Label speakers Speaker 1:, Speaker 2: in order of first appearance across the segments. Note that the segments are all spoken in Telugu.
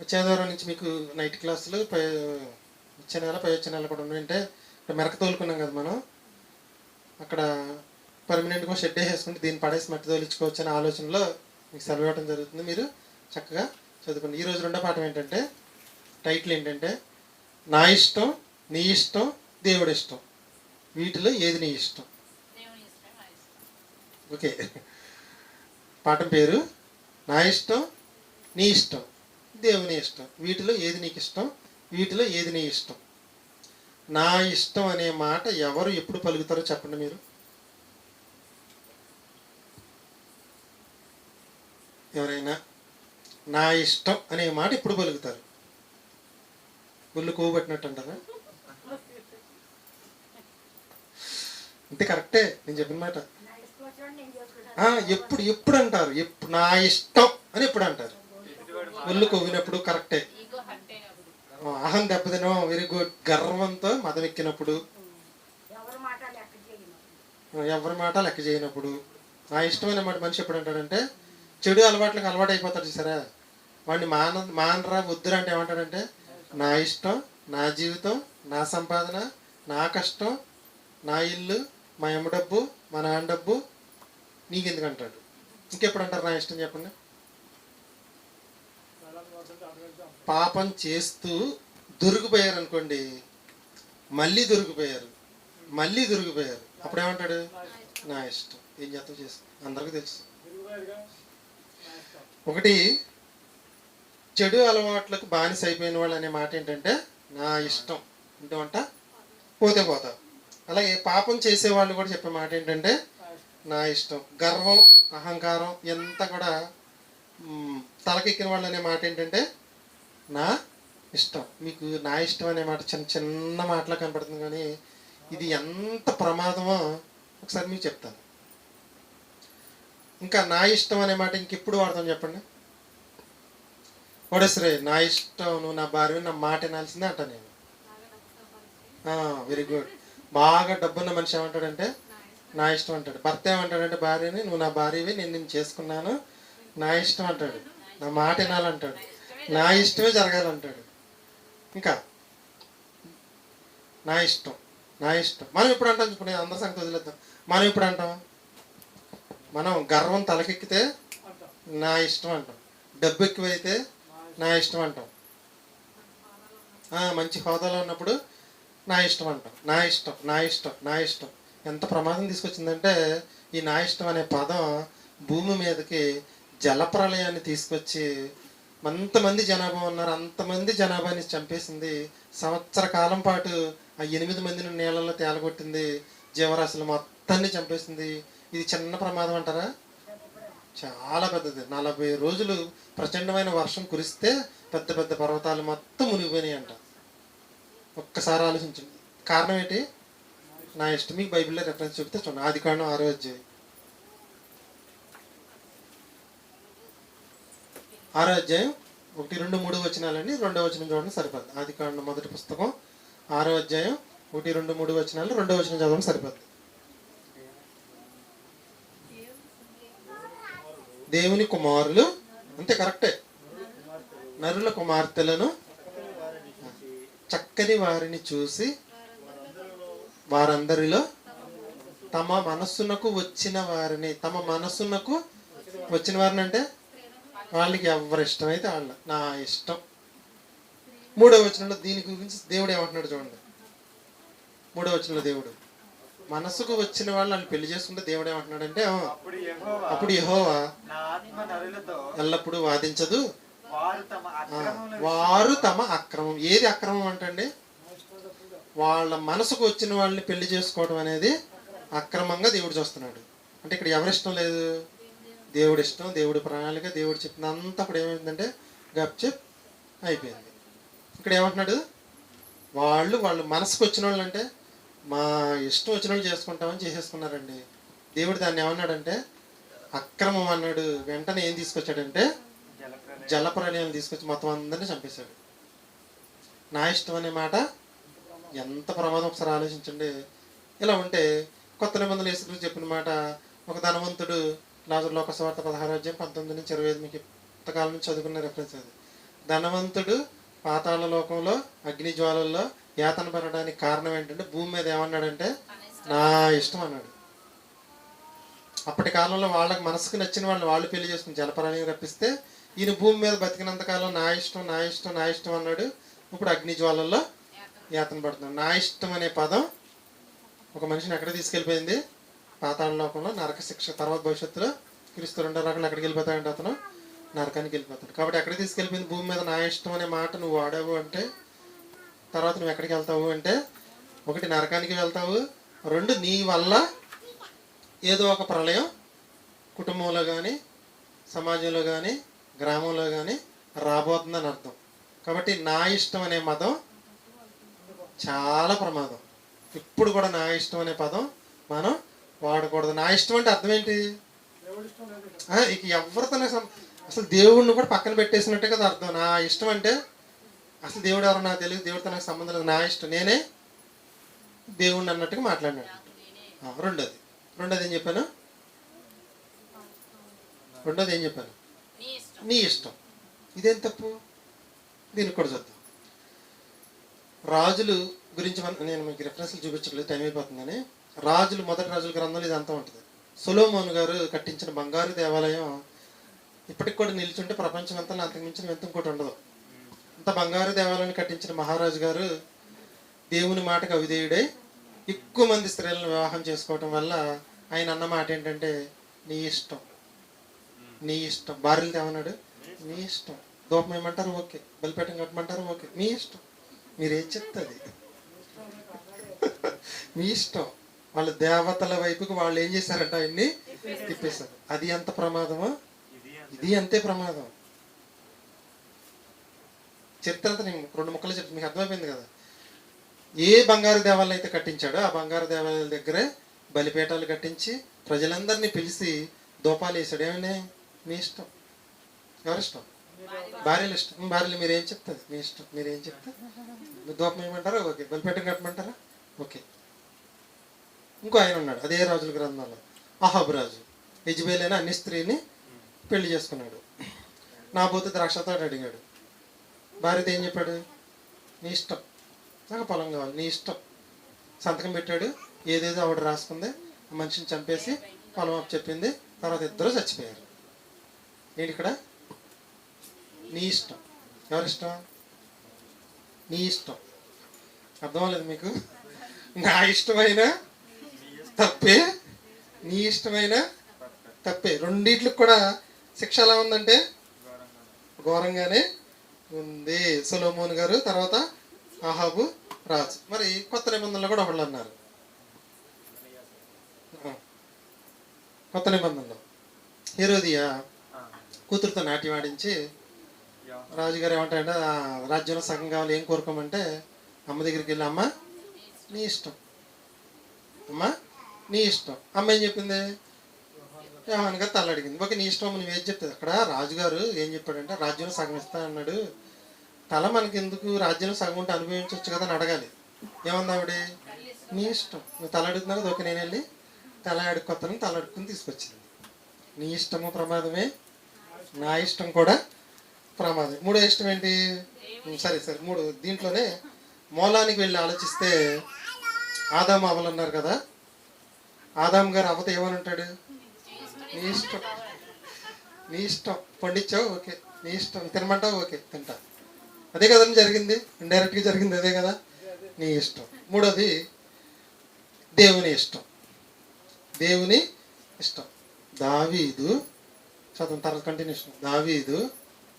Speaker 1: వచ్చే ఆదివారం నుంచి మీకు నైట్ క్లాసులు పై వచ్చే నెల పై వచ్చే నెల కూడా ఉన్నాయంటే ఇక్కడ మెరక తోలుకున్నాం కదా మనం. అక్కడ పర్మనెంట్గా షెడ్ వేసుకుంటే దీన్ని పడేసి మట్టి తోలించుకోవచ్చు అనే ఆలోచనలో మీకు సెలవు ఇవ్వడం జరుగుతుంది మీరు చక్కగా చదువుకోండి. ఈరోజు రెండో పాఠం ఏంటంటే టైటిల్ ఏంటంటే నా ఇష్టం నీ ఇష్టం దేవుడి ఇష్టం. వీటిలో ఏది నా ఇష్టం. ఓకే. పాఠం పేరు నా ఇష్టం నీ ఇష్టం. దేవుని ఇష్టం. వీటిలో ఏది నీకు ఇష్టం? వీటిలో ఏది నీ ఇష్టం? నా ఇష్టం అనే మాట ఎవరు ఎప్పుడు పలుకుతారో చెప్పండి మీరు. ఎవరైనా నా ఇష్టం అనే మాట ఇప్పుడు పలుకుతారు? ఒళ్ళు కొవ్వు పట్టినట్టు అంటారా అంతే కరెక్టే నేను చెప్పిన మాట. ఎప్పుడు ఎప్పుడు అంటారు? ఎప్పుడు నా ఇష్టం అని ఎప్పుడు అంటారు? ఒళ్ళు కొవ్వినప్పుడు కరెక్టే. అహం దెబ్బతినో వెరీ గుడ్. గర్వంతో మదం ఎక్కినప్పుడు.
Speaker 2: ఎవరి మాట లెక్క
Speaker 1: చేయనప్పుడు. నా ఇష్టం అనే మాట మనిషి ఎప్పుడు అంటాడంటే చెడు అలవాట్లకు అలవాటు అయిపోతాడు చూసారా? వాడిని మాన మానరా వద్దురా అంటే ఏమంటాడంటే నా ఇష్టం నా జీవితం నా సంపాదన నా కష్టం నా ఇల్లు మా అమ్మ డబ్బు మా నాన్న డబ్బు నీకెందుకు అంటాడు? ఇంకెప్పుడు అంటారు నా ఇష్టం చెప్పండి? పాపం చేస్తూ దొరికిపోయారు అనుకోండి మళ్ళీ దొరికిపోయారు మళ్ళీ దొరికిపోయారు. అప్పుడు ఏమంటాడు నా ఇష్టం. ఏం చేస్తాం చేసుకో అందరికీ తెలుసు. ఒకటి చెడు అలవాట్లకు బానిస అయిపోయిన వాళ్ళు అనే మాట ఏంటంటే నా ఇష్టం. అంట పోతే పోతా. అలాగే పాపం చేసే వాళ్ళు కూడా చెప్పే మాట ఏంటంటే నా ఇష్టం. గర్వం అహంకారం ఎంత కూడా తలకెక్కిన వాళ్ళు అనే మాట ఏంటంటే నా ఇష్టం. మీకు నా ఇష్టం అనే మాట చిన్న చిన్న మాటలో కనపడుతుంది కానీ ఇది ఎంత ప్రమాదమో ఒకసారి మీకు చెప్తాను. ఇంకా నా ఇష్టం అనే మాట ఇంకెప్పుడు వాడతాం చెప్పండి? ఒడేసరే నా ఇష్టం నువ్వు నా భార్య నా మాట వినాల్సిందే అంట నేను. వెరీ గుడ్ బాగా డబ్బున్న మనిషి ఏమంటాడంటే నా ఇష్టం అంటాడు. భర్త ఏమంటాడంటే భార్యని నువ్వు నా భార్యవి నేను నేను చేసుకున్నాను. నా ఇష్టం అంటాడు. నా మాట వినాలంటాడు. నా ఇష్టమే జరగాలంటాడు. ఇంకా నా ఇష్టం నా ఇష్టం. మనం ఇప్పుడు అంటాం ఇప్పుడు అందరి సంగతి వదిలేద్దాం. మనం ఇప్పుడు అంటాం? మనం గర్వం తలకెక్కితే నా ఇష్టం అంటాం. డబ్బు ఎక్కువైతే నా ఇష్టం అంటాం. ఆ, మంచి హోదాలో ఉన్నప్పుడు నా ఇష్టం అంటాం. నా ఇష్టం నా ఇష్టం నా ఇష్టం. ఎంత ప్రమాదం తీసుకొచ్చిందంటే ఈ నా ఇష్టం అనే పదం భూమి మీదకి జలప్రలయాన్ని తీసుకొచ్చి అంతమంది జనాభా ఉన్నారు అంతమంది జనాభాని చంపేసింది. సంవత్సర కాలం పాటు ఆ ఎనిమిది మందిని నీళ్ళలో తేలగొట్టింది జీవరాశులు మొత్తాన్ని చంపేసింది. ఇది చిన్న ప్రమాదం అంటారా? చాలా పెద్దది. నలభై రోజులు ప్రచండమైన వర్షం కురిస్తే పెద్ద పెద్ద పర్వతాలు మొత్తం మునిగిపోయినాయి అంట ఒక్కసారి ఆలోచించండి. కారణం ఏంటి? నా ఇష్టం మీకు బైబిల్లో రెఫరెన్స్ చెప్తే చూడండి. ఆది కారణం ఆరో అధ్యాయం. ఆరో అధ్యాయం ఒకటి రెండు మూడు వచనాలండి రెండో వచనం చూడండి సరిపోద్ది. ఆది కాండ మొదటి పుస్తకం ఆరో అధ్యాయం ఒకటి రెండు మూడు వచనాలు రెండో వచనం చదవడం సరిపోద్ది. దేవుని కుమారులు అంతే కరెక్టే. నరుల కుమార్తెలను చక్కని వారిని చూసి వారందరిలో తమ మనస్సునకు వచ్చిన వారిని తమ మనస్సునకు వచ్చిన వారిని అంటే వాళ్ళకి ఎవరి ఇష్టమైతే వాళ్ళ. నా ఇష్టం. మూడో వచనంలో దీని గురించి దేవుడు ఏమంటున్నాడు చూడండి. మూడో వచనంలో దేవుడు మనసుకు వచ్చిన వాళ్ళు వాళ్ళు పెళ్ళి చేసుకుంటే దేవుడు ఏమంటున్నాడంటే "ఆ,
Speaker 3: అప్పుడు యెహోవా
Speaker 1: ఎల్లప్పుడూ వాదించదు.
Speaker 3: వారు తమ
Speaker 1: అక్రమం. ఏది అక్రమం అంటండి? వాళ్ళ మనసుకు వచ్చిన వాళ్ళని పెళ్ళి చేసుకోవడం అనేది అక్రమంగా దేవుడు చూస్తున్నాడు. అంటే ఇక్కడ ఎవరి ఇష్టం లేదు? దేవుడి ఇష్టం దేవుడి ప్రణాళిక దేవుడు చెప్పినంత అప్పుడు ఏమైందంటే గప్చెప్ అయిపోయింది. ఇక్కడ ఏమంటున్నాడు? వాళ్ళు వాళ్ళు మనసుకు వచ్చిన వాళ్ళు అంటే మా ఇష్టం వచ్చిన వాళ్ళు చేసుకుంటామని చేసేసుకున్నారండి. దేవుడు దాన్ని ఏమన్నాడంటే అక్రమం అన్నాడు. వెంటనే ఏం తీసుకొచ్చాడంటే
Speaker 3: జలప్రలయం
Speaker 1: తీసుకొచ్చి మొత్తం అందరినీ చంపేశాడు. నా ఇష్టం అనే మాట ఎంత ప్రమాదం ఒకసారి ఆలోచించండి. ఇలా ఉంటే కొత్త నిబంధనలు యేసుక్రీస్తు చెప్పిన మాట ఒక ధనవంతుడు నాకు లోకసవార్త పదహారు అధ్యాయం పంతొమ్మిది నుంచి ఇరవై ఐదు మీకు పుస్తకాల నుంచి చదువుకున్న రెఫరెన్స్ అది. ధనవంతుడు పాతాళ లోకంలో అగ్ని జ్వాలల్లో యాతన పడడానికి కారణం ఏంటంటే భూమి మీద ఏమన్నాడంటే నా ఇష్టం అన్నాడు. అప్పటి కాలంలో వాళ్ళకి మనసుకు నచ్చిన వాళ్ళు వాళ్ళు పెళ్ళి చేసుకుని జలపరాణి రప్పిస్తే ఈయన భూమి మీద బతికినంత కాలం నా ఇష్టం నా ఇష్టం నా ఇష్టం అన్నాడు. ఇప్పుడు అగ్ని జ్వాలల్లో యాతన పడుతున్నాడు. నా ఇష్టం అనే పదం ఒక మనిషిని ఎక్కడ తీసుకెళ్ళిపోయింది? పాతాళ లోకంలో నరక శిక్ష తర్వాత భవిష్యత్తులో క్రీస్తు రెండో రకాలు అక్కడికి వెళ్ళిపోతాడంటే అతను నరకానికి వెళ్ళిపోతాడు. కాబట్టి ఎక్కడికి తీసుకెళ్ళిపోయింది? భూమి మీద నా ఇష్టం అనే మాట నువ్వు వాడావు అంటే తర్వాత నువ్వు ఎక్కడికి వెళ్తావు అంటే ఒకటి నరకానికి వెళ్తావు రెండు నీ వల్ల ఏదో ఒక ప్రళయం కుటుంబంలో కానీ సమాజంలో కానీ గ్రామంలో కానీ రాబోతుందని అర్థం. కాబట్టి నా ఇష్టం అనే మతం చాలా ప్రమాదం. ఇప్పుడు కూడా నా ఇష్టం అనే పదం మనం వాడకూడదు. నా ఇష్టం అంటే అర్థం ఏంటి ఆ, ఇక ఎవరితో నాకు సం- అసలు దేవుడిని కూడా పక్కన పెట్టేసినట్టే కదా అర్థం. నా ఇష్టం అంటే అసలు దేవుడు ఎవరో నాకు తెలియదు దేవుడితో నాకు సంబంధం లేదు. నా ఇష్టం నేనే దేవుడిని అన్నట్టుగా మాట్లాడినాడు. రెండోది. రెండోది ఏం చెప్పాను? రెండోది ఏం చెప్పాను?
Speaker 4: నీ ఇష్టం.
Speaker 1: నీ ఇష్టం. ఇదేం తప్పు? దీనికి కూడా చూద్దాం. రాజులు గురించి మన- నేను మీకు రెఫరెన్స్లు చూపించట్లేదు టైం అయిపోతుందని. రాజులు మొదటి రాజుల గ్రంథంలో ఇదంతా ఉంటుంది. సొలోమోన్ గారు కట్టించిన బంగారు దేవాలయం ఇప్పటికి కూడా నిల్చుంటే ప్రపంచం అంతా అంతకు ఎంత ఇంకోటి ఉండదు. అంత బంగారు దేవాలయాన్ని కట్టించిన మహారాజు గారు దేవుని మాటకు కవిదేయుడై ఎక్కువ మంది స్త్రీలను వివాహం చేసుకోవటం వల్ల ఆయన అన్న మాట ఏంటంటే నీ ఇష్టం. నీ ఇష్టం. భార్యలు తేమన్నాడు నీ ఇష్టం. దూపం ఏమంటారు? ఓకే. బలిపేటం కట్టమంటారు? ఓకే. మీ ఇష్టం. మీరేం చెప్తుంది మీ ఇష్టం. వాళ్ళ దేవతల వైపుకి వాళ్ళు ఏం చేశారంట ఆయన్ని? తిప్పేశారు. అది ఎంత ప్రమాదమా?
Speaker 3: ఇది
Speaker 1: అంతే ప్రమాదం. చరిత్ర అంతా నేను రెండు ముక్కలు చెప్తాను మీకు అర్థమైపోయింది కదా? ఏ బంగారు దేవాలయం అయితే కట్టించాడో ఆ బంగారు దేవాలయాల దగ్గరే బలిపేటాలు కట్టించి ప్రజలందరినీ పిలిచి దూపాలు వేసాడు ఏమని మీ ఇష్టం. ఎవరిష్టం భార్యలు ఇష్టం. భార్యలు మీరేం చెప్తారు? మీ ఇష్టం. మీరేం చెప్తారు? దూపం ఏమంటారా? ఓకే. బలిపేట కట్టమంటారా? ఓకే. ఇంకో ఆయన ఉన్నాడు అదే రాజుల గ్రంథంలో. అహబ్రాజు యజ్బేల్ అయిన అన్ని స్త్రీని పెళ్ళి చేసుకున్నాడు. నా పోతే ద్రాక్షతోడు అడిగాడు భార్యతో ఏం చెప్పాడు? నీ ఇష్టం. నాకు పొలం కావాలి నీ ఇష్టం. సంతకం పెట్టాడు ఏదేదో ఆవిడ రాసుకుంది మనిషిని చంపేసి పొలం అప్పు చెప్పింది తర్వాత ఇద్దరు చచ్చిపోయారు. ఏంటి ఇక్కడ? నీ ఇష్టం. ఎవరిష్టం నీ ఇష్టం. అర్థం లేదు మీకు? నా ఇష్టమైన తప్పే? నీ ఇష్టమైన తప్పే. రెండిట్లకు కూడా శిక్ష ఎలా ఉందంటే? ఘోరంగానే ఉంది. సొలోమోన్ గారు తర్వాత ఆహాబు రాజు. మరి కొత్త నిబంధనలు కూడా ఒకళ్ళు అన్నారు. కొత్త నిబంధనలు. హీరోదియా కూతురుతో నాట్యం ఆడించి రాజుగారు ఏమంటాడంటే "ఆ, రాజ్యంలో సగం కావాలి ఏం కోరుకోమంటే అమ్మ దగ్గరికి వెళ్ళి అమ్మ నీ ఇష్టం. అమ్మా నీ ఇష్టం. అమ్మ ఏం చెప్పింది? యోహాన్ గారు తల అడిగింది. ఓకే నీ ఇష్టం నువ్వు ఏం చెప్తుంది? అక్కడ రాజుగారు ఏం చెప్పాడంటే రాజ్యంలో సగం ఇస్తా అన్నాడు. తల మనకి ఎందుకు రాజ్యంలో సగం ఉంటే అనుభవించవచ్చు కదా అని అడగాలి. ఏమంది ఆవిడ? నీ ఇష్టం. నువ్వు తల అడుగుతున్నావు కదా ఓకే నేను వెళ్ళి తల అడుక్కొత్తాను తల అడుక్కుని తీసుకొచ్చింది. నీ ఇష్టము ప్రమాదమే. నా ఇష్టం కూడా ప్రమాదం మూడో ఇష్టం ఏంటి? సరే సరే మూడు. దీంట్లోనే మూలానికి వెళ్ళి ఆలోచిస్తే ఆదామావలు అన్నారు కదా. ఆదాం గారు అవత ఏమని ఉంటాడు నీ ఇష్టం. నీ ఇష్టం. పండించావు? ఓకే. నీ ఇష్టం. తినమంటావు? ఓకే. తింటా. అదే కదండి జరిగింది? ఇండైరెక్ట్గా జరిగింది అదే కదా? నీ ఇష్టం. మూడోది దేవుని ఇష్టం. దేవుని ఇష్టం. దావీదు చదువు తర్వాత కంటిన్యూషన్ దావీదు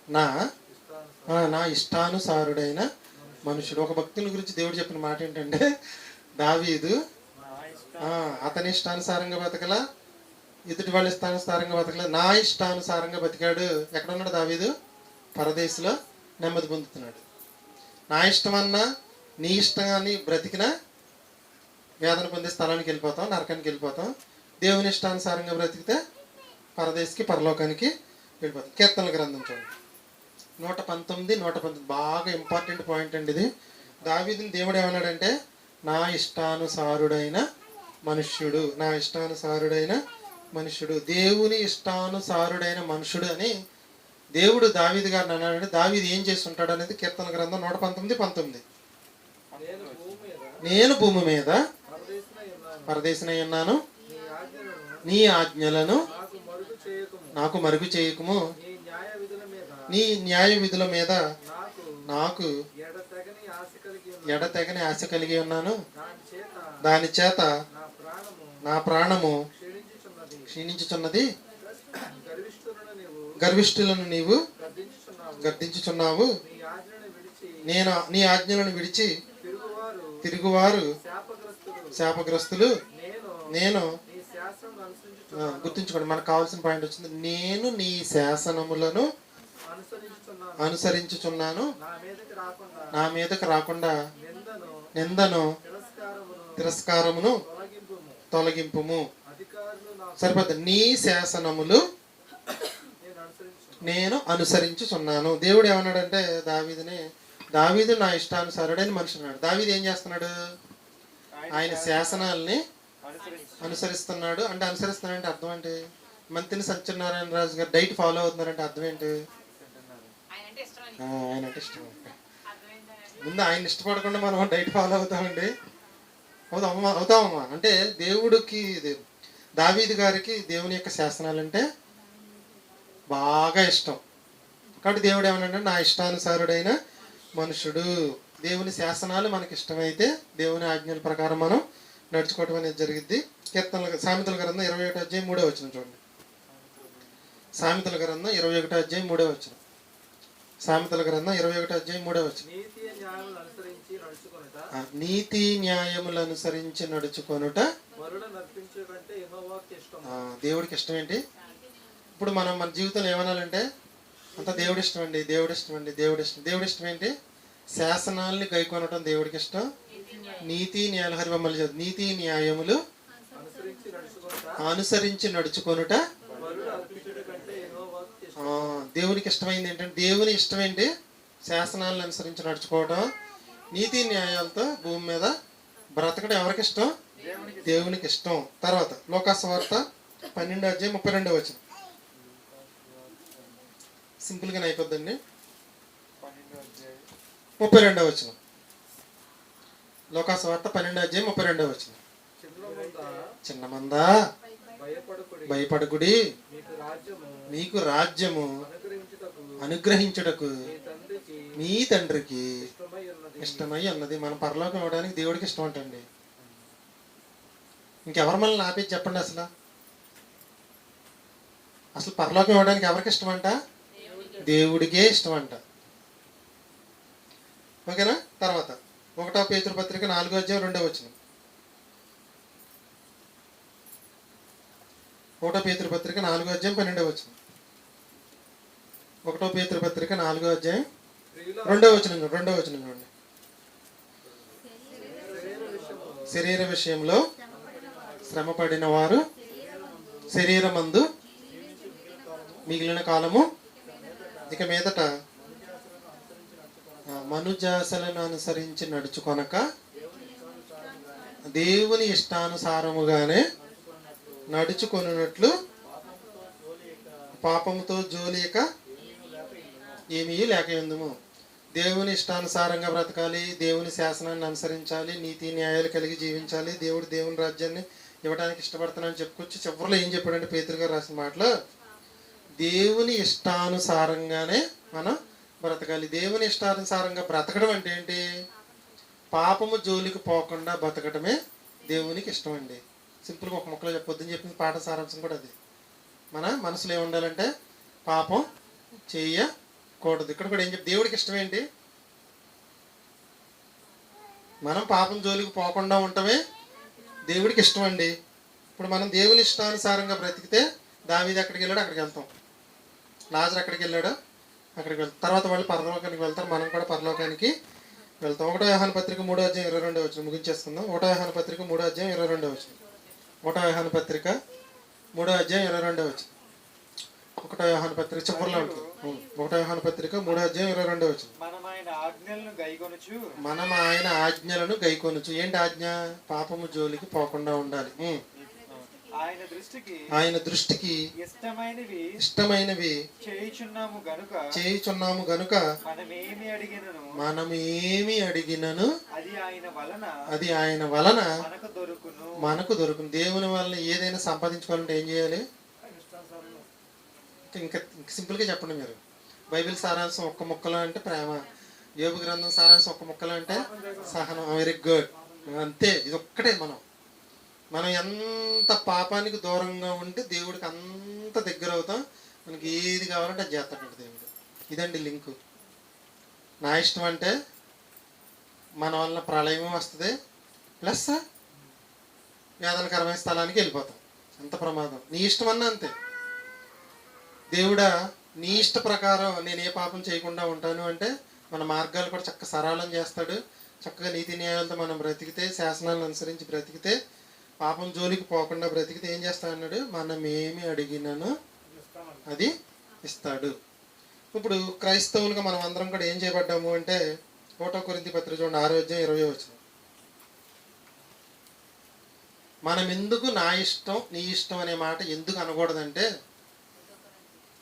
Speaker 1: నా నా ఇష్టానుసారుడైన మనుషుడు. ఒక భక్తుని గురించి దేవుడు చెప్పిన మాట ఏంటంటే దావీదు అతని ఇష్టానుసారంగా బతకలా? ఎదుటి వాళ్ళ ఇష్టానుసారంగా బతకలా? నా ఇష్టానుసారంగా బతికాడు ఎక్కడ ఉన్నాడు దావీదు? పరదేశిలో నెమ్మది పొందుతున్నాడు. నా ఇష్టమన్నా నీ ఇష్టాన్ని బ్రతికినా వేదన పొందే స్థలానికి వెళ్ళిపోతాం నరకానికి వెళ్ళిపోతాం. దేవుని ఇష్టానుసారంగా బ్రతికితే పరదేశికి పరలోకానికి వెళ్ళిపోతాం. కీర్తనల గ్రంథం చూడండి. నూట పంతొమ్మిది నూట పంతొమ్మిది. బాగా ఇంపార్టెంట్ పాయింట్ అండి ఇది. దావీదుని దేవుడు ఏమన్నాడంటే నా ఇష్టానుసారుడైన మనుష్యుడు నా ఇష్టానుసారుడైన మనుష్యుడు దేవుని ఇష్టానుసారుడైన మనుషుడు అని దేవుడు దావిది గారిని అన్నాడంటే దావిది ఏం చేసి ఉంటాడు అనేది కీర్తన గ్రంథం నూట పంతొమ్మిది పంతొమ్మిది.
Speaker 5: నేను భూమి మీద పరదేశినై ఉన్నాను.
Speaker 1: పరదేశనై ఉన్నాను
Speaker 5: నీ ఆజ్ఞలను నాకు మరుగు చేయకము.
Speaker 1: చేయకుము
Speaker 5: నీ న్యాయ విధుల మీద నాకు ఎడతెగని ఆశ కలిగి ఉన్నాను. దాని చేత నా ప్రాణము క్షీణించుచున్నది. గర్విష్ఠులను నీవు గర్దించుచున్నావు.
Speaker 1: నేను నీ ఆజ్ఞలను విడిచి
Speaker 5: తిరుగువారు శాపగ్రస్తులు. నేను
Speaker 1: గుర్తుంచుకోండి మనకు కావాల్సిన పాయింట్ వచ్చింది. నేను నీ శాసనములను
Speaker 5: అనుసరించుచున్నాను. నా మీదకు రాకుండా నిందను తిరస్కారమును తొలగింపుము.
Speaker 1: సరిపోతుంది నీ శాసనములు
Speaker 5: నేను
Speaker 1: అనుసరించుచున్నాను. దేవుడు ఏమన్నాడంటే దావీదుని దావీదు నా ఇష్టానుసారుడని మనిషి అన్నాడు. దావీదు ఏం చేస్తున్నాడు? ఆయన శాసనాల్ని అనుసరిస్తున్నాడు. అంటే అనుసరిస్తున్నాడంటే అర్థం ఏంటి? మంత్రి సత్యనారాయణ రాజు గారు డైట్ ఫాలో అవుతున్నారంటే అర్థం ఏంటి?
Speaker 4: ఆయన అంటే ఇష్టం.
Speaker 1: ముందు ఆయన ఇష్టపడకుండా మనం డైట్ ఫాలో అవుతామండి. అవుతామమ్మా అవుదామమ్మా అంటే దేవుడికి దావీది గారికి దేవుని యొక్క శాసనాలు అంటే బాగా ఇష్టం. కాబట్టి దేవుడు ఏమన్నాడు నా ఇష్టానుసారుడైన మనుషుడు. దేవుని శాసనాలు మనకి ఇష్టమైతే దేవుని ఆజ్ఞల ప్రకారం మనం నడుచుకోవటం అనేది జరిగింది కీర్తనల సామెతల గ్రంథం ఇరవై ఒకటో అధ్యాయం మూడో వచ్చిన చూడండి. సామెతల గ్రంథం ఇరవై ఒకటో అధ్యాయం మూడో వచ్చిన సామెతల గ్రంథం ఇరవై ఒకటో అధ్యాయం మూడో వచ్చిన నీతి న్యాయములు అనుసరించి నడుచుకొనుట. దేవుడికి ఇష్టం ఏంటి ఇప్పుడు మనం మన జీవితంలో ఏమనాలంటే అంత దేవుడి ఇష్టం అండి దేవుడి ఇష్టం అండి దేవుడి ఇష్టం దేవుడి ఇష్టం ఏంటి శాసనాల్ని గైకొనటం దేవుడికి ఇష్టం. నీతి న్యాయాలు హరి మమ్మల్ని చదువు. నీతి న్యాయములు
Speaker 5: అనుసరించి నడుచుకొనుట
Speaker 1: అనుసరించి నడుచుకొనుట
Speaker 5: వరుడు అర్పించుట కంటే యెహోవాకి ఇష్టం
Speaker 1: ఆ, దేవునికి ఇష్టమైంది ఏంటంటే దేవుని ఇష్టం ఏంటి శాసనాలను అనుసరించి నడుచుకోవడం నీతి న్యాయాలతో భూమి మీద బ్రతకడం ఎవరికి ఇష్టం? దేవునికి ఇష్టం. తర్వాత లోకాస వార్త పన్నెండు అధ్యాయం ముప్పై రెండో వచ్చిన సింపుల్గానే అయిపోద్దండి. ముప్పై రెండో వచ్చిన లోకాస వార్త పన్నెండు అధ్యాయం ముప్పై రెండో వచ్చిన
Speaker 5: చిన్న ముంద.
Speaker 1: చిన్న మందా.
Speaker 5: భయపడుకుడి. మీకు రాజ్యము అనుగ్రహించుటకు మీ తండ్రికి ఇష్టమై ఉన్నది.
Speaker 1: మన పరలోకం ఇవ్వడానికి దేవుడికి ఇష్టం అంటండి. ఇంకెవరు మనల్ని ఆపేది చెప్పండి అసలు? అసలు పరలోకం ఇవ్వడానికి ఎవరికి ఇష్టం అంట? దేవుడికే ఇష్టం అంట. ఓకేనా? తర్వాత ఒకటో పేతురు పత్రిక నాలుగో అధ్యాయం రెండో వచ్చిన ఒకటో పేతురు పత్రిక నాలుగో అధ్యాయం పన్నెండో వచ్చిన ఒకటో పేతురు పత్రిక నాలుగో అధ్యాయం రెండో వచ్చిన రెండో వచ్చిన చూడండి.
Speaker 5: శరీర విషయంలో
Speaker 1: శ్రమ విషయంలో శ్రమపడిన వారు శరీరమందు మిగిలిన కాలము ఇక మీదట మనుజాసలను అనుసరించి నడుచుకొనక దేవుని ఇష్టానుసారముగానే నడుచుకొనున్నట్లు పాపముతో జోలియక ఏమీ లేక ఎందుము? దేవుని ఇష్టానుసారంగా బ్రతకాలి దేవుని శాసనాన్ని అనుసరించాలి నీతి న్యాయాలు కలిగి జీవించాలి. దేవుడు దేవుని రాజ్యాన్ని ఇవ్వడానికి ఇష్టపడుతున్నాను చెప్పుకొచ్చి చివరిలో ఏం చెప్పాడంటే పేతురు గారు రాసిన మాటలో? దేవుని ఇష్టానుసారంగానే మనం బ్రతకాలి. దేవుని ఇష్టానుసారంగా బ్రతకడం అంటే ఏంటి? పాపము జోలికి పోకుండా బ్రతకడమే దేవునికి ఇష్టం అండి సింపుల్గా ఒక ముక్కలో చెప్పొద్దని చెప్పింది పాట సారాంశం కూడా అది. మన మనసులో ఏముండాలంటే పాపం చేయకూడదు. ఇక్కడ కూడా ఏం చెప్పి దేవుడికి ఇష్టం ఏంటి మనం పాపం జోలికి పోకుండా ఉండటమే దేవుడికి ఇష్టం అండి ఇప్పుడు మనం దేవుని ఇష్టానుసారంగా బ్రతికితే దావీది ఎక్కడికి వెళ్ళాడు అక్కడికి వెళ్తాం. లాజర్ ఎక్కడికి వెళ్ళాడు అక్కడికి వెళ్తాం. తర్వాత వాళ్ళు పరలోకానికి వెళ్తారు. మనం కూడా పరలోకానికి వెళ్తాం. ఒకటో వ్యవహాన పత్రిక మూడో అధ్యాయం ఇరవై రెండో వచ్చిన ముగించేసుకుందాం. ఒకటో వ్యవహాన పత్రిక మూడో అధ్యాయం ఇరవై రెండో వచ్చింది ఒకటో వ్యవహాన పత్రిక మూడో అధ్యాయం ఇరవై రెండో వచ్చిన ఒకటో వ్యవహాన పత్రిక చివరిలో ఉంటుంది. ఒకటో వ్యవహాన పత్రిక మూడో అధ్యాయం ఇరవై రెండో వచ్చిన
Speaker 3: మనం ఆయన ఆజ్ఞలను గైకొనుచు.
Speaker 1: మనం ఆయన ఆజ్ఞలను గైకొనుచు. ఏంటి ఆజ్ఞ? పాపము జోలికి పోకుండా ఉండాలి.
Speaker 3: ఆయన దృష్టికి
Speaker 1: ఆయన దృష్టికి
Speaker 3: ఇష్టమైనవి
Speaker 1: ఇష్టమైనవి
Speaker 3: చేయుచున్నాము గనుక
Speaker 1: చేయుచున్నాము గనుక
Speaker 3: మనమేమి అడిగినను?
Speaker 1: మనం ఏమి అడిగినను?
Speaker 3: అది ఆయన వలన
Speaker 1: అది ఆయన వలన
Speaker 3: మనకు దొరుకును.
Speaker 1: మనకు దేవుని వలన ఏదైనా సంపాదించుకోవాలంటే ఏం చేయాలి? ఇంకా ఇంకా సింపుల్గా చెప్పండి మీరు. బైబిల్ సారాంశం ఒక్క ముక్కలో అంటే ప్రేమ. యోగు గ్రంథం సారాంశం ఒక్క ముక్కలో అంటే సహనం. Very good. అంతే. ఇది ఒక్కటే మనం. మనం ఎంత పాపానికి దూరంగా ఉంటే దేవుడికి అంత దగ్గర అవుతాం. మనకి ఏది కావాలంటే అది చేస్తాడు దేవుడు. ఇదండి లింకు. నా ఇష్టం అంటే మన వలన ప్రళయం వస్తుంది ప్లస్ వేదనకరమైన స్థలానికి వెళ్ళిపోతాం. ఎంత ప్రమాదం. నీ ఇష్టం అన్నా అంతే. దేవుడా నీ ఇష్ట ప్రకారం నేను ఏ పాపం చేయకుండా ఉంటాను అంటే మన మార్గాలు కూడా చక్కగా సరళం చేస్తాడు. చక్కగా నీతి న్యాయాలతో మనం బ్రతికితే శాసనాలను అనుసరించి బ్రతికితే పాపం జోలికి పోకుండా బ్రతికితే ఏం చేస్తా అన్నాడు? మనం ఏమి అడిగినాను అది ఇస్తాడు. ఇప్పుడు క్రైస్తవులుగా మనం అందరం కూడా ఏం చేయబడ్డాము అంటే ఒకటో కొరింతి పత్రిక చూడండి ఆరోగ్యం ఇరవై వచ్చిన మనం ఎందుకు నా ఇష్టం నీ ఇష్టం అనే మాట ఎందుకు అనకూడదంటే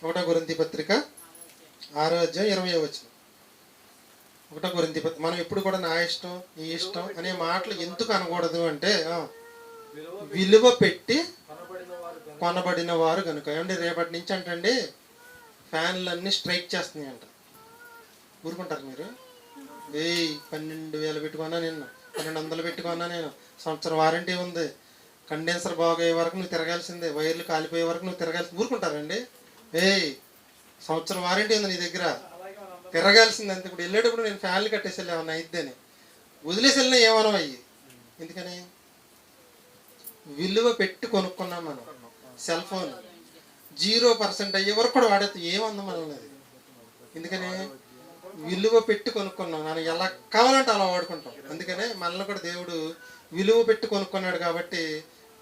Speaker 1: ఒకటో గురింతి పత్రిక ఆరో అధ్యాయం ఇరవై వచ్చిన ఒకటో గురింతి పత్రిక మనం ఎప్పుడు కూడా నా ఇష్టం నీ ఇష్టం అనే మాటలు ఎందుకు అనకూడదు అంటే
Speaker 5: విలువ
Speaker 1: పెట్టి
Speaker 5: కొనబడిన వారు కనుక
Speaker 1: ఏమండి రేపటి నుంచి అంటండి ఫ్యాన్లు అన్నీ స్ట్రైక్ చేస్తున్నాయి అంట ఊరుకుంటారు మీరు? ఏయ్ పన్నెండు వేలు పెట్టుకున్నా నేను పన్నెండు వందలు పెట్టుకున్నా నేను. సంవత్సరం వారంటీ ఉంది. కండెన్సర్ బాగయ్యే వరకు నువ్వు తిరగాల్సిందే. వైర్లు కాలిపోయే వరకు నువ్వు తిరగాల్సి ఊరుకుంటారండి ఏయ్ సంవత్సరం వారంటీ ఉంది నీ దగ్గర. తిరగాల్సింది అంతే. ఇప్పుడు వెళ్ళేటప్పుడు నేను ఫ్యాన్లు కట్టేసి వెళ్ళి ఏమన్నా అయిద్దని. వదిలేసి వెళ్ళినా ఏమనం అయ్యి. ఎందుకని? విలువ పెట్టి కొనుక్కున్నాం మనం. సెల్ ఫోన్ జీరో పర్సెంట్ అయ్యే వరకు కూడా వాడేది ఏముంది మనల్ని అది? ఎందుకని? విలువ పెట్టి కొనుక్కున్నాం. మనం ఎలా కావాలంటే అలా వాడుకుంటాం. అందుకనే మనల్ని కూడా దేవుడు విలువ పెట్టి కొనుక్కున్నాడు కాబట్టి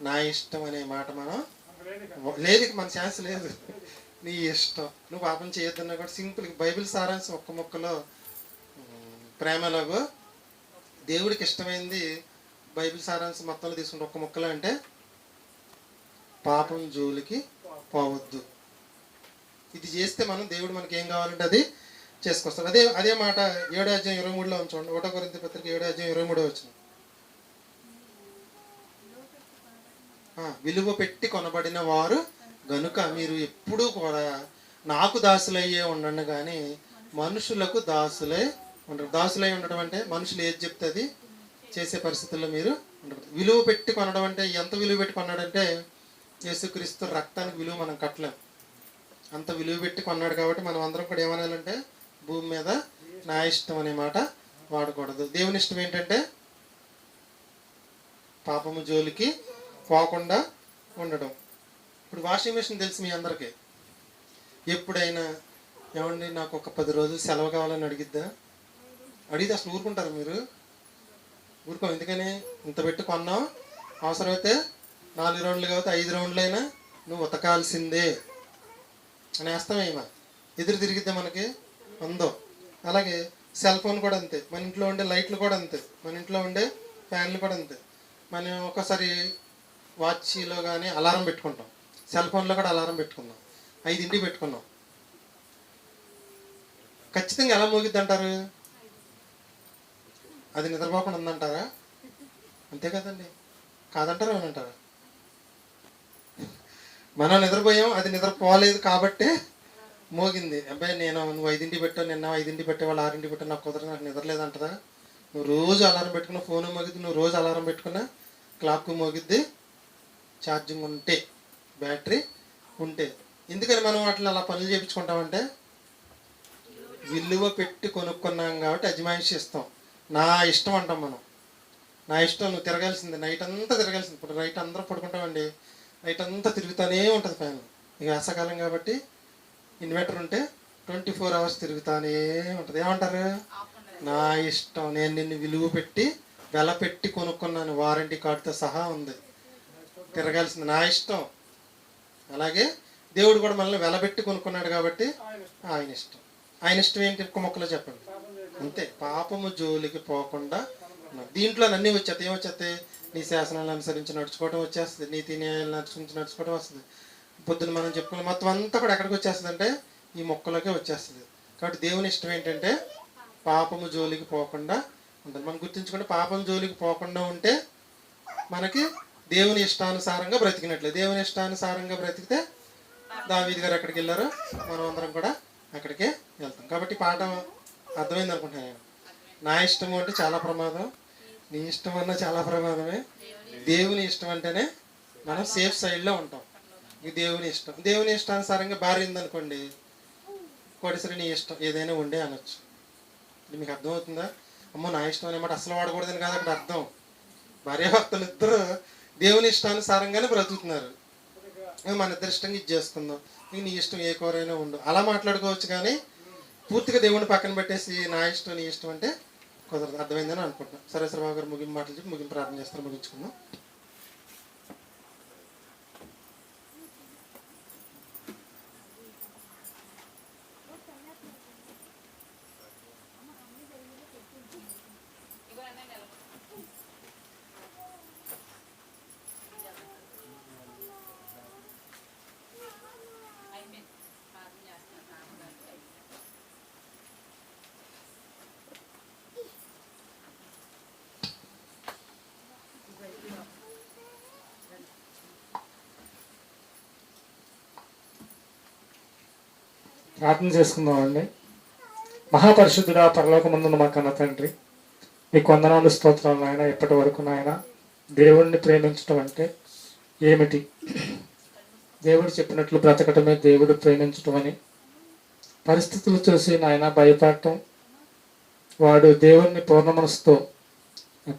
Speaker 1: నా ఇష్టం అనే మాట మనం లేదు మన ఛాన్స్ లేదు. నీ ఇష్టం. నువ్వు పాపం చేయొద్దన్నా కూడా సింపుల్ బైబిల్ సారాంశం ఒక్క మొక్కలో ఉమ్, ప్రేమలాగో దేవుడికి ఇష్టమైంది బైబిల్ సారాంశం మొత్తంలో తీసుకుంటే ఒక్క ముక్కలు అంటే పాపం జోలికి పోవద్దు. ఇది చేస్తే మనం దేవుడు మనకి ఏం కావాలంటే అది చేసుకొస్తాడు. అదే అదే మాట ఏడో అధ్యాయం ఇరవై మూడులో ఉంచండి ఒకటో కొరింత పత్రిక ఏడో అధ్యాయం ఇరవై మూడో వచ్చిన. విలువ పెట్టి కొనబడిన వారు గనుక మీరు ఎప్పుడూ కూడా నాకు దాసులయ్యే ఉండండి కానీ మనుషులకు దాసులై ఉండరు. దాసులై ఉండడం అంటే మనుషులు ఏది చెప్తుంది చేసే పరిస్థితుల్లో మీరు ఉండరు విలువ పెట్టి కొనడం అంటే ఎంత విలువ పెట్టి కొన్నాడంటే యేసుక్రీస్తు రక్తానికి విలువ మనం కట్టలేం. అంత విలువ పెట్టి కొన్నాడు కాబట్టి మనం అందరం కూడా ఏమనాలంటే భూమి మీద నా ఇష్టం అనే మాట వాడకూడదు. దేవుని ఇష్టం ఏంటంటే పాపము జోలికి పోకుండా ఉండడం. ఇప్పుడు వాషింగ్ మిషన్ తెలుసు మీ అందరికీ. ఎప్పుడైనా ఏమండి నాకు ఒక పది రోజులు సెలవు కావాలని అడిగిద్దా? అడిగితే అసలు ఊరుకుంటారు మీరు? ఊరుకోం ఎందుకని? ఇంత పెట్టి కొన్నావు అవసరమైతే నాలుగు రౌండ్లు కాబట్టి ఐదు రౌండ్లైనా నువ్వు ఉతకాల్సిందే. అని వేస్తామేమా ఎదురు తిరిగితే మనకి ఉందో అలాగే సెల్ ఫోన్ కూడా అంతే. మన ఇంట్లో ఉండే లైట్లు కూడా అంతే. మన ఇంట్లో ఉండే ఫ్యాన్లు కూడా అంతే. మనం ఒకసారి వాచ్లో కానీ అలారం పెట్టుకుంటాం. సెల్ ఫోన్లో కూడా అలారం పెట్టుకున్నాం ఐదింటికి పెట్టుకున్నాం. ఖచ్చితంగా ఎలా మోగిద్ది అంటారు అది నిద్రపోకుండా ఉందంటారా? అంతే కదండి. కాదంటారా ఏమంటారా మనం నిద్రపోయాం అది నిద్రపోలేదు కాబట్టి మోగింది. అబ్బాయి నేను నువ్వు ఐదింటి పెట్టావు నిన్న ఐదింటి పెట్టే వాళ్ళు ఆరింటి పెట్టావు నాకు కుదరదు నాకు నిద్రలేదు అంటదా నువ్వు రోజు అలారం పెట్టుకున్న ఫోన్ మోగిద్ది నువ్వు రోజు అలారం పెట్టుకున్నా క్లాక్ మోగిద్ది. ఛార్జింగ్ ఉంటే బ్యాటరీ ఉంటే. ఎందుకని మనం వాటిని అలా పనులు చేయించుకుంటామంటే విలువ పెట్టి కొనుక్కున్నాం కాబట్టి అజమాయిషి ఇస్తాం నా ఇష్టం అంటాం మనం. నా ఇష్టం నువ్వు తిరగాల్సిందే నైట్ అంతా తిరగాల్సింది. ఇప్పుడు నైట్ అందరూ పడుకుంటామండి. నైట్ అంతా తిరుగుతూనే ఉంటుంది ఫ్యాన్ ఇక వేసవకాలం కాబట్టి ఇన్వర్టర్ ఉంటే ట్వంటీ ఫోర్ అవర్స్ తిరుగుతానే ఉంటుంది. ఏమంటారు? నా ఇష్టం. నేను నిన్ను విలువ పెట్టి వెల పెట్టి కొనుక్కున్నాను. వారంటీ కార్డుతో సహా ఉంది. తిరగాల్సింది. నా ఇష్టం. అలాగే దేవుడు కూడా మనల్ని వెలబెట్టి కొనుక్కున్నాడు కాబట్టి ఆయన ఇష్టం. ఆయన ఇష్టం. ఏంటి? మొక్కలో చెప్పండి. అంతే. పాపము జోలికి పోకుండా దీంట్లో అన్నీ వచ్చేస్తాయి. ఏమొచ్చేస్తాయి? నీ శాసనాలను అనుసరించి నడుచుకోవడం వచ్చేస్తుంది. నీతి న్యాయాలను అనుసరించి నడుచుకోవడం వస్తుంది. పొద్దున మనం చెప్పుకున్న మొత్తం అంతా కూడా ఎక్కడికి వచ్చేస్తుంది అంటే ఈ మొక్కలకే వచ్చేస్తుంది. కాబట్టి దేవుని ఇష్టం ఏంటంటే పాపము జోలికి పోకుండా ఉంటుంది మనం గుర్తుంచుకుంటే పాపం జోలికి పోకుండా ఉంటే మనకి దేవుని ఇష్టానుసారంగా బ్రతికినట్లే. దేవుని ఇష్టానుసారంగా బ్రతికితే దావీది గారు ఎక్కడికి వెళ్ళారో మనం అందరం కూడా అక్కడికే వెళ్తాం. కాబట్టి పాఠం అర్థమైంది అనుకుంటున్నాను నా ఇష్టం అంటే చాలా ప్రమాదం. నీ ఇష్టం అన్నా చాలా ప్రమాదమే. దేవుని ఇష్టం అంటేనే మనం సేఫ్ సైడ్లో ఉంటాం. ఇది దేవుని ఇష్టం. దేవుని ఇష్టానుసారంగా భార్య ఉందనుకోండి కొడిసరి నీ ఇష్టం ఏదైనా ఉండే అనొచ్చు. ఇది మీకు అర్థమవుతుందా? అమ్మో నా ఇష్టం అనేమాట అసలు వాడకూడదని కాదు అక్కడ అర్థం. భార్యాభర్తలు ఇద్దరు దేవుని ఇష్టానుసారంగానే బ్రతుకుతున్నారు. మన ఇద్దరు ఇష్టంగా ఇది చేసుకుందాం. ఇక నీ ఇష్టం ఏ కూరైనా ఉండు. అలా మాట్లాడుకోవచ్చు కానీ పూర్తిగా దేవుని పక్కన పెట్టేసి నా ఇష్టం నీ ఇష్టం అంటే కుదరదు. అర్థమైందని అనుకుంటున్నాను సరే సరే బాబు గారు ముగింపు మాటలు చెప్పి ముగింపు ప్రార్థన చేస్తారు ముగించుకుందాం.
Speaker 4: ప్రార్థన
Speaker 6: చేసుకుందామండి. మహాపరిశుద్ధుడా పరలోకమందున మా కన్న తండ్రి మీకు కొందనాలు స్తోత్రాలు నాయన. ఇప్పటి వరకు నాయన దేవుడిని ప్రేమించడం అంటే ఏమిటి? దేవుడు చెప్పినట్లు బ్రతకటమే దేవుడు ప్రేమించటం అని. పరిస్థితులు చూసి నాయన భయపడటం వాడు దేవుణ్ణి పూర్ణ మనసుతో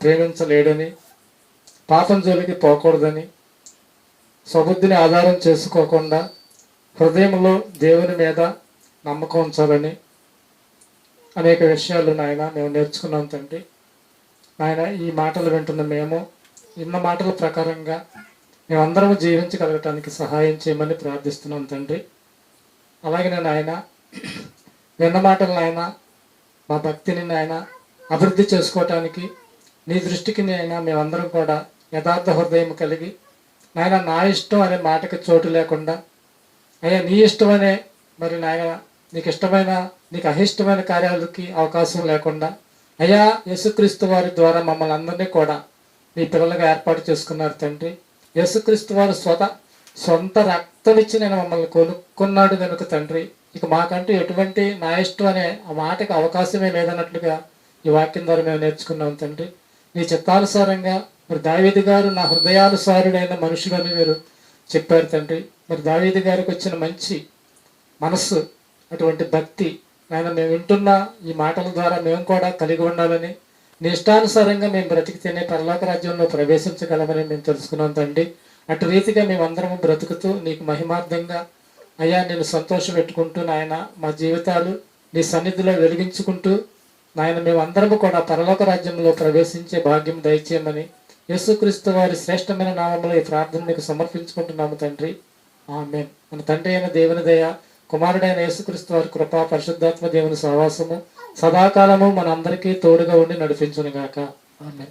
Speaker 6: ప్రేమించలేడని పాపం జోలికి పోకూడదని స్వబుద్ధిని ఆధారం చేసుకోకుండా హృదయంలో దేవుని మీద నమ్మకం ఉంచాలని అనేక విషయాలు నాయన మేము నేర్చుకున్నాం తండ్రి. నాయన ఈ మాటలు వింటున్న మేము ఇన్న మాటల ప్రకారంగా మేమందరం జీవించగలగటానికి సహాయం చేయమని ప్రార్థిస్తున్నాం తండ్రి. అలాగే నేను ఆయన విన్న మాటలు ఆయన మా భక్తిని నాయన అభివృద్ధి చేసుకోవటానికి నీ దృష్టికి నేను మేమందరం కూడా యథార్థ హృదయం కలిగి నాయన నా ఇష్టం అనే మాటకి చోటు లేకుండా అయ్యా నీ ఇష్టం అనే మరి నాయన నీకు ఇష్టమైన నీకు అహిష్టమైన కార్యాలకి అవకాశం లేకుండా అయ్యా యేసుక్రీస్తు వారి ద్వారా మమ్మల్ని అందరినీ కూడా మీ పిల్లలుగా ఏర్పాటు చేసుకున్నారు తండ్రి. యేసుక్రీస్తు వారు స్వత సొంత రక్తమిచ్చి నేను మమ్మల్ని కొనుక్కున్నాడు కనుక తండ్రి ఇక మాకంటూ ఎటువంటి నా ఇష్టం అనే ఆ మాటకి అవకాశమే లేదన్నట్లుగా ఈ వాక్యం ద్వారా మేము నేర్చుకున్నాం తండ్రి. నీ చిత్తానుసారంగా మరి దావేది గారు నా హృదయానుసారుడైన మనుషులని మీరు చెప్పారు తండ్రి. మరి దావేది గారికి వచ్చిన మంచి మనస్సు అటువంటి భక్తి ఆయన మేము వింటున్న ఈ మాటల ద్వారా మేము కూడా కలిగి ఉండాలని నీ ఇష్టానుసారంగా మేము బ్రతికితేనే పరలోక రాజ్యంలో ప్రవేశించగలమని మేము తెలుసుకున్నాం తండ్రి. అటు రీతిగా మేమందరము బ్రతుకుతూ నీకు మహిమార్థంగా అయ్యా నేను సంతోషం పెట్టుకుంటూ నాయన మా జీవితాలు నీ సన్నిధిలో వెలిగించుకుంటూ నాయన మేమందరము కూడా పరలోక రాజ్యంలో ప్రవేశించే భాగ్యం దయచేయమని యేసుక్రీస్తు వారి శ్రేష్టమైన నామంలో ఈ ప్రార్థన మీకు సమర్పించుకుంటున్నాము తండ్రి. ఆమె మన తండ్రి అయిన దేవుని దయ కుమారుడైన యేసుక్రీస్తు వారి కృప పరిశుద్ధాత్మ దేవుని సహవాసము సదాకాలము మన అందరికీ తోడుగా ఉండి నడిపించును గాక. ఆమె